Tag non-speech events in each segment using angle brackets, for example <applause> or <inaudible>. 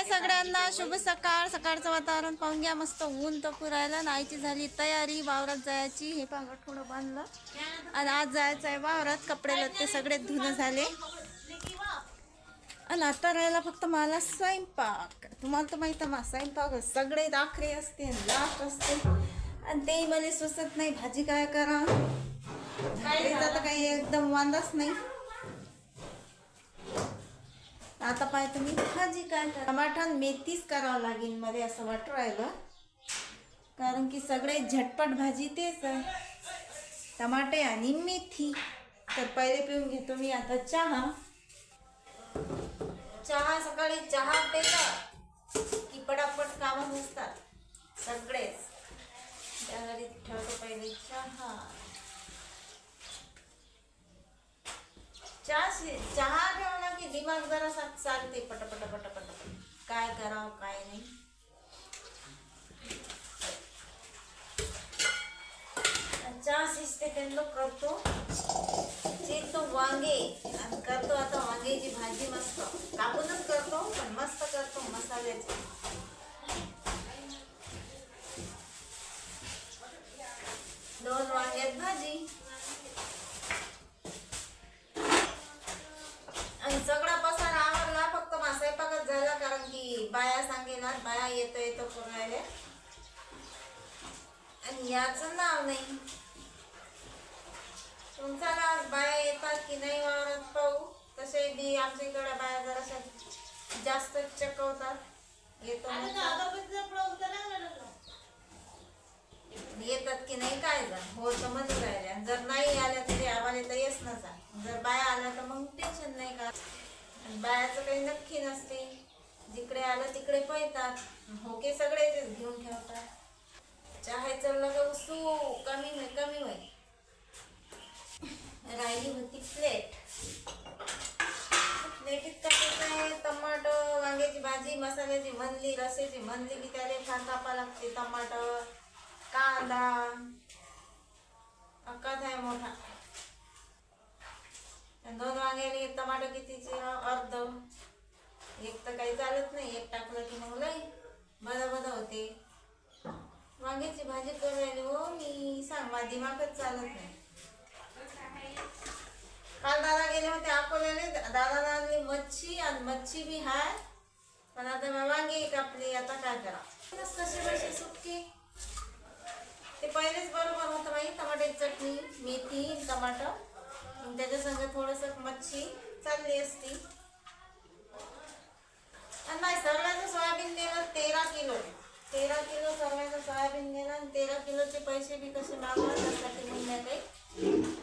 हाय सगळ्यांना शुभ सकाळ. सकाळचं वातावरण पाहून घ्या. मस्त ऊन तपू राहिलं नाहीची झाली तयारी. वावरात जायची. हे पांगट थोडं बांधलं. आणि आज जायचं आहे वावरात. कपडे लत्ते सगळे धुणं झाले. आणि आता राहिला फक्त मला स्वयंपाक. तुम्हाला तर माहीत आहे मा स्वयंपाक सगळे दाखरे असते लाट असते. आणि तेही मला सुचत नाही. भाजी काय करा? तर काही एकदम वांदाच नाही. आता पाय मी. भाजी काय टमाटा मेथीच करावं लागेल मध्ये असं वाटू राहिलं. कारण की सगळे झटपट भाजी तेच आहे. टमाटे आणि मेथी. तर पहिले पिऊन घेतो मी आता चहा. चहा सकाळी चहा पेला की पटापट कामं नसतात सगळेच. त्यासाठी ठेवतो पहिले चहा. चहा शि- चहा ठेवला की दिमाग जरासा चालते पटपट पटपट पट काय करावं काय नाही। चहा शिजते त्यांना करतो चिरतो वांगे। करतो आता वांग्याची भाजी मस्त। कापूनच करतो पण मस्त करतो मसाल्याची दोन वांग्यात भाजी। बाया सांगेनार बाया येतो येतो करून राहिले आणि याचं नाव नाही. तुमचा नाव बाया येतात की नाही वावरात पाहू. तसे बी आमच्या इकडे बाया जराशा जास्त चकवतात. येतो येतात की नाही काय जा. हो तर म्हणून राहिल्या जर नाही आल्या तरी आम्हाला तर येस नसा. जर बाया आल्या तर मग टेन्शन नाही का? बायाचं काही नक्की नसते. जिकडे आलं तिकडे पळतात. होके सगळेच घेऊन ठेवतात. चहायचं लग उसू कमी होय कमी होय. राहिली होती प्लेट. प्लेटीत टाकायचं आहे टमाटो वांग्याची भाजी मसाल्याची म्हणली रस्याची म्हणली की त्याला फार कापा लागते टमाटर कांदा. अक्काच आहे मोठा. दोन वांग्याने टमाटो कितीचे? अर्ध. एक तर काही चालत नाही एक टाकलं की मग लई बदा बदा होते. वांग्याची भाजी करू राहिली हो मी सांग माझा दिमागच चालत नाही. काल दादा गेले होते अकोल्याने दादा आणली मच्छी आणि मच्छी बी हाय. पण आता मग वांगी कापली आता काय करा. कसे कशी सुटके. ते पहिलेच बरोबर होतं बाई टमाट्याची चटणी मेथी टमाटर. त्याच्या संग थोडंसं मच्छी चालली असती. आणि नाही सर्वांचं सोयाबीन नेलं तेरा किलो तेरा किलो सर्वांचं सोयाबीन देणं आणि तेरा किलोचे पैसे बी कसे मागवत त्यासाठी मी नाही काही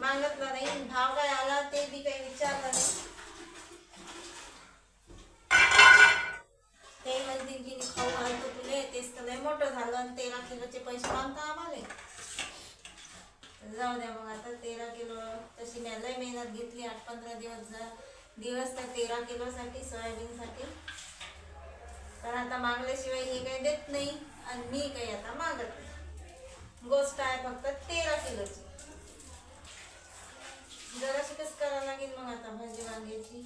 मागितलं नाही. भाव काय आला ते बी काही विचारलं नाही. ते म्हणतील की खाऊ घालतो तुले तेच तर लय मोठं झालं आणि तेरा किलोचे पैसे मागता आम्हाला. जाऊ द्या मग आता तेरा किलो तशी मी लय मेहनत घेतली आठ पंधरा दिवस दिवस त्या तेरा किलोसाठी सोयाबीनसाठी. पण आता मागल्याशिवाय हे काही देत नाही आणि मी काही आता मागत नाही. गोष्ट आहे फक्त तेरा किलोची. जराशी कसं करावं लागेल मग आता भाजी वांग्याची?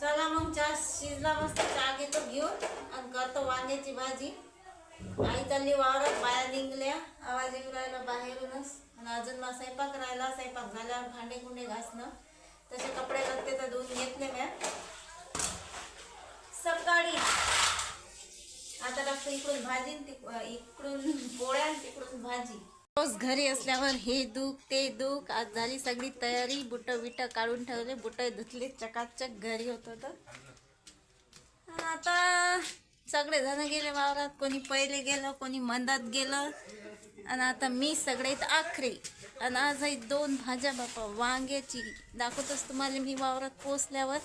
चला मग चहा शिजला मस्त चहा घेतो घेऊन आणि करतो वांग्याची भाजी. आई चालली वावरात बाया निघल्या. आवाज येऊ राहिला बाहेरूनच. आणि अजून मग स्वयंपाक राहिला. स्वयंपाक झाल्यावर भांडे कुंडे घासणं. तसे कपडे लागते तर धुवून घेतले म्या. सकाळी आता टाकतो इकडून भाजी इकडून पोळ्या तिकडून भाजी. रोज घरी असल्यावर हे दुख ते दुख आज झाली सगळी तयारी. बुट बिट काढून ठेवले. बुट धुतले. चकाचक घरी होत तर. आता सगळेजण गेले वावरात कोणी पहिले गेलं कोणी मंदात गेलं. आणि आता मी सगळ्यात आखरे. आणि आज दोन भाज्या बापा वांग्याची. दाखवतच तुम्हाला मी वावरात पोचल्यावर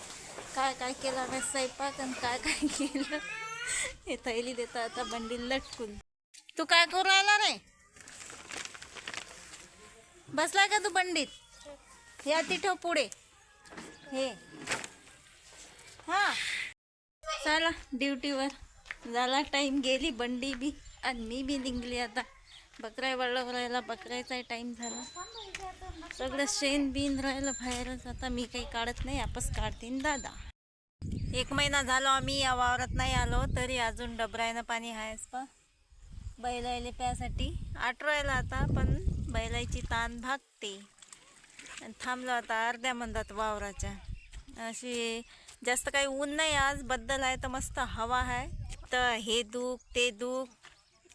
काय काय केलं काय स्वयंपाक आणि काय काय केलं. हे थैली देता आता बंडी लटकून. तू काय करू आला रे? बसला का तू बंडीत? या तिथं पुढे. हे. हा. चला ड्युटीवर. झाला टाईम गेली बंडी बी आणि मी बी निघली आता. बकऱ्या वळव राहिला बकऱ्याचाही टाईम झाला. सगळं शेण बिन राहिलं बाहेरच. आता मी काही काढत नाही आपस काढतीन दादा. एक महिना झालो आम्ही या वावरात नाही आलो तरी अजून डबरायनं पाणी आहेच पा. बैलायले प्यासाठी. आठवायला आता पण बैलायची ताण भागते. आणि थांबलो आता अर्ध्या मंदात वावराच्या. अशी जास्त काही ऊन नाही आज बद्दल आहे तर मस्त हवा आहे तर हे दुख ते दुख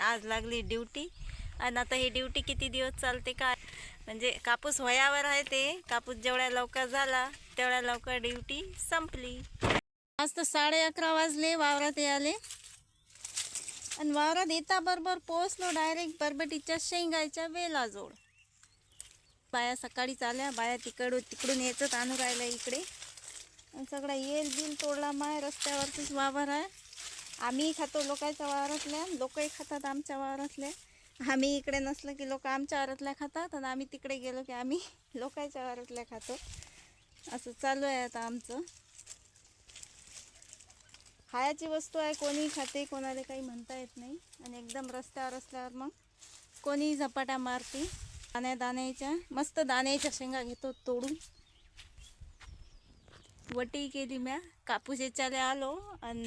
आज लागली ड्युटी. आणि आता ही ड्युटी किती दिवस चालते काय म्हणजे कापूस वयावर आहे ते. कापूस जेवढ्या लवकर झाला तेवढ्या लवकर ड्युटी संपली. आज तर साडे अकरा वाजले वावरात याले आणि वावरात येता बरोबर पोहोचलो डायरेक्ट बरबटीच्या शेंगायच्या वेलाजवळ. बाया सकाळीच आल्या. बाया तिकडून तिकडून यायचं आणू राहिलं इकडे. आणि सगळा येल बिल तोडला माय रस्त्यावरतीच वावर आहे. आम्ही खातो लोकांच्या वावरातल्या लोकही खातात आमच्या वावरातल्या. आम्ही इकडे नसलं की लोक आमच्या वावरातल्या खातात आणि आम्ही तिकडे गेलो की आम्ही <laughs> लोकांच्या वावरातल्या खातो. असं चालू आहे आता आमचं. खायची वस्तू आहे कोणी खाते कोणाला काही म्हणता येत नाही. आणि एकदम रस्त्यावर असल्यावर मग कोणी झपाटा मारते. दाण्या दाण्याच्या मस्त दाण्याच्या शेंगा घेतो तोडून. वटी केली म्या. कापूस याच्याला आलो आणि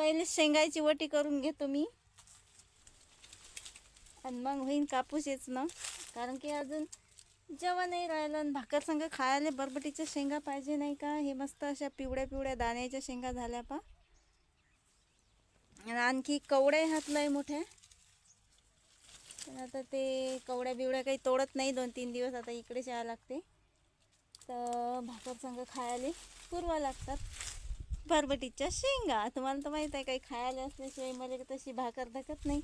पहिले शेंगाची वटी करून घेतो मी. आणि मग होईन कापूस येच ना कारण की अजून जेवण नाही राहिलं आणि भाकर संग खायला बरबटीच्या शेंगा पाहिजे नाही का? हे मस्त अशा पिवळ्या पिवळ्या दाण्याच्या शेंगा झाल्या पा आणखी कवडे हात लय मोठे. आता ते कवड्या बिवड्या काही तोडत नाही दोन तीन दिवस आता इकडेच यावं लागते. तर भाकर संग खायला पुरवा लागतात. बरबटीच्या शेंगा. तुम्हाला तर माहीत आहे काही खायला असल्याशिवाय मला तशी भाकर धकत नाही.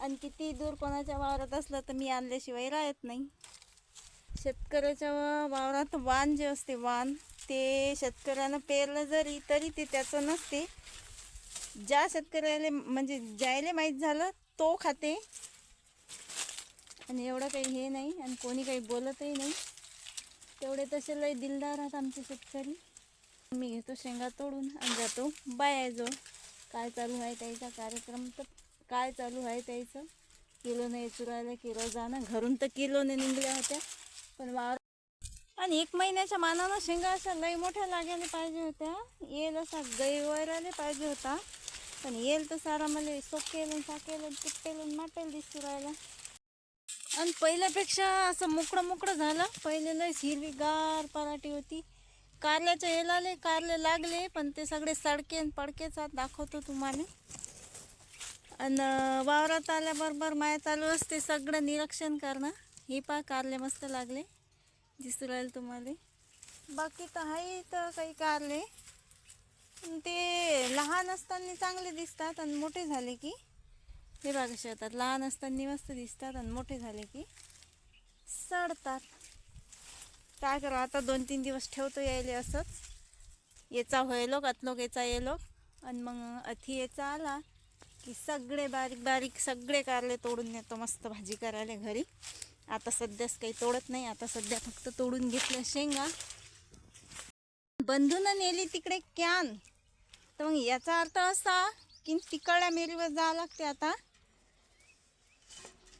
आणि किती दूर कोणाच्या वावरात असलं तर मी आणल्याशिवाय राहत नाही. शेतकऱ्याच्या वावरात वाण जे असते वाण ते शेतकऱ्यानं पेरलं जरी तरी ते त्याचं नसते. ज्या शेतकऱ्याला म्हणजे ज्यायला माहीत झालं तो खाते. आणि एवढं काही हे नाही आणि कोणी काही बोलतही नाही. तेवढे तसे लय दिलदार आहेत आमचे शेतकरी. मी घेतो शेंगा तोडून आणि जातो बायाजवळ. काय चालू आहे त्याचा कार्यक्रम तर काय चालू आहे त्याचं? नाही चुरायला किलो जाणं. घरून तर किलोने निघल्या होत्या पण वावर आणि एक महिन्याच्या मानानं शेंगा अशा लई मोठ्या लागायला पाहिजे होत्या. येल असा गैवरायला पाहिजे होता. पण येईल तर सारा मला सोकेल साकेल तुटेल माटेल दिसू राहिला आणि पहिल्यापेक्षा असं मोकळं मोकळं झालं. पहिले लय हिरवीगार पराठी होती. कारल्याच्या लागले कारले लागले पण ते सगळे सडके आणि पडकेचा दाखवतो तुम्हाला. आणि वावरात आल्याबरोबर माया चालू असते सगळं निरीक्षण करणं. हे पा कारले मस्त लागले. दिसू राहील तुम्हाला. बाकी तर आहे तर काही कारले. पण ते लहान असताना चांगले दिसतात आणि मोठे झाले की. हे बघा शकतात लहान असताना मस्त दिसतात आणि मोठे झाले की. सडतात. काय करा आता दोन तीन दिवस ठेवतो यायले असंच. याचा होयलो लोक याचा येलो आणि मग अथी याचा आला की सगळे बारीक बारीक सगळे कारले तोडून नेतो मस्त भाजी करायला घरी. आता सध्याच काही तोडत नाही आता सध्या फक्त तोडून घेतल्या शेंगा. बंधून नेली तिकडे कॅन. तर मग याचा अर्थ असा की तिकडल्या मेरीवर जावं लागते आता.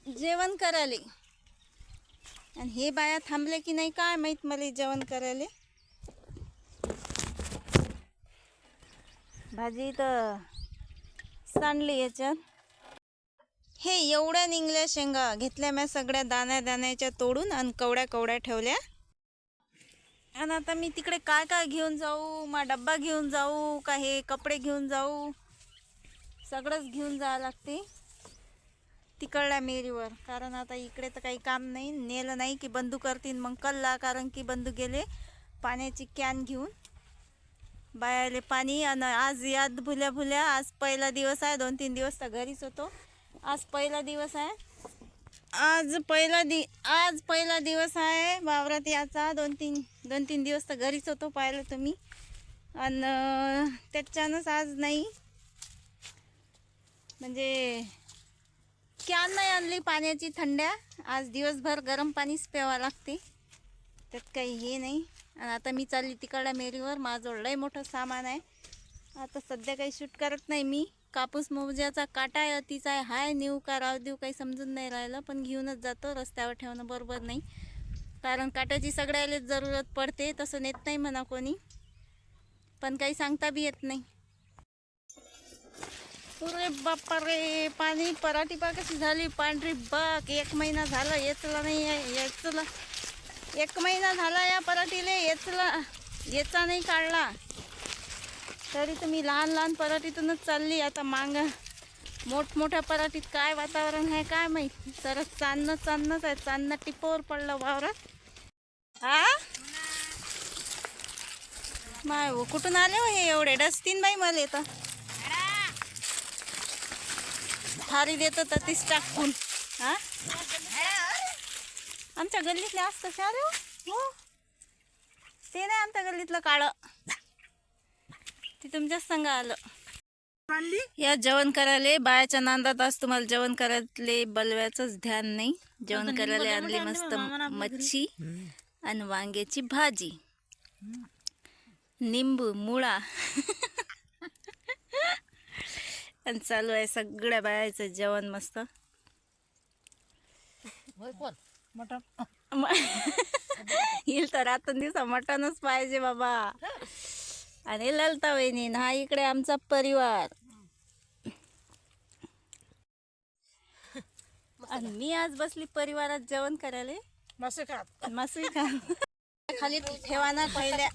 जेवण करायला. आणि हे बाया थांबले की नाही काय माहीत मला जेवण करायला? भाजी तर सांडली याच्यात. हे एवढ्या निघल्या शेंगा घेतल्या मी सगळ्या दाण्या दाण्याच्या तोडून आणि कवड्या कवड्या ठेवल्या. आणि आता मी तिकडे काय काय घेऊन जाऊ मा डब्बा घेऊन जाऊ का हे कपडे घेऊन जाऊ सगळंच घेऊन जावं लागते. तिकडल्या मेरीवर. कारण आता इकडे तर काही काम नाही. नेलं नाही की बंदू करतील. मग कल्ला कारण की बंदू गेले पाण्याची कॅन घेऊन. बायाले पाणी आणि आज याद भुल्या भुल्या आज पहिला दिवस आहे. दोन तीन दिवस तर घरीच होतो. आज पहिला दिवस आहे. आज पहिला दि आज पहिला दिवस आहे वावरात याचा दोन तीन दोन तीन दिवस तर घरीच होतो पाहिलं तुम्ही. आणि त्याच्यानंच आज नाही. म्हणजे कॅन नाही आणली पाण्याची थंड्या. आज दिवसभर गरम पाणीच प्यावं लागते. त्यात काही हे नाही. आणि आता मी चालली तिकडल्या मेरीवर. माझं लय मोठं सामान आहे. आता सध्या काही शूट करत नाही मी. कापूस मोज्याचा काटा आहे अतिचा आहे. हाय नेऊ का राव देऊ काही समजून नाही राहिलं. पण घेऊनच जातो. रस्त्यावर ठेवणं बरोबर नाही. कारण काट्याची सगळ्यालाच जरूरत पडते. तसं नेत नाही म्हणा कोणी. पण काही सांगता बी येत नाही. अरे बाप्पा रे पाणी पराठी बा कशी झाली पांढरी बाग. एक महिना झाला येचला नाही आहे, येचला एक महिना झाला या पराठीले येचला येचा नाही काढला. तरी तुम्ही लहान लहान पराठीतूनच चालली. आता मांग मोठमोठ्या पराठीत काय वातावरण आहे काय माहीत? तर चांदणं चांदणंच आहे. चांदणं टिपोवर पडलं वावरात. हा? माय हो, कुठून आले हो हे एवढे? डस्तीन बाई मला येतं थारी देतो तर तीच टाकून. हा? आमच्या गल्लीतले असतं शाळे? हो. ते नाही आमच्या गल्लीतलं काळं. ते तुमच्याच संग आलं. या जेवण करायला बायाच्या नांदात आज तुम्हाला जेवण करायले बलव्याचंच ध्यान नाही. जेवण करायला आणली मस्त मच्छी आणि वांग्याची भाजी. निंबू मुळा. <laughs> आणि चालू आहे. सगळ्या बायाचं जेवण मस्त. म- <laughs> येईल तर रात्र दिवसा मटणच पाहिजे बाबा. आणि ललता वहिनी हा इकडे आमचा परिवार. आणि मी आज बसली परिवारात जेवण करायला. मस्त खा मस्त का खाली ठेवा ना पहिल्या.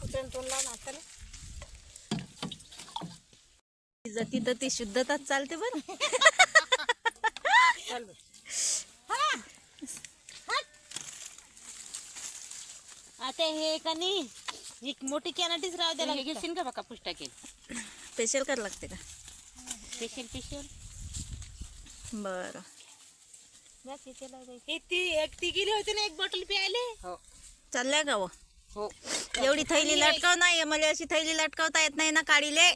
जती तर ती शुद्धताच चालते बरं. आता हे का नाही एक मोठी कॅनाटीच राहू द्यायला घेशील का बघा पुष्टाकेल स्पेशल करावं लागते का? स्पेशल स्पेशल बरं. ती एक ती गेली होती ना एक बॉटल प्यायले? हो. चालल्या का हो हो. एवढी थैली लटकाव नाही मला अशी थैली लटकावता येत नाही ना काढीले.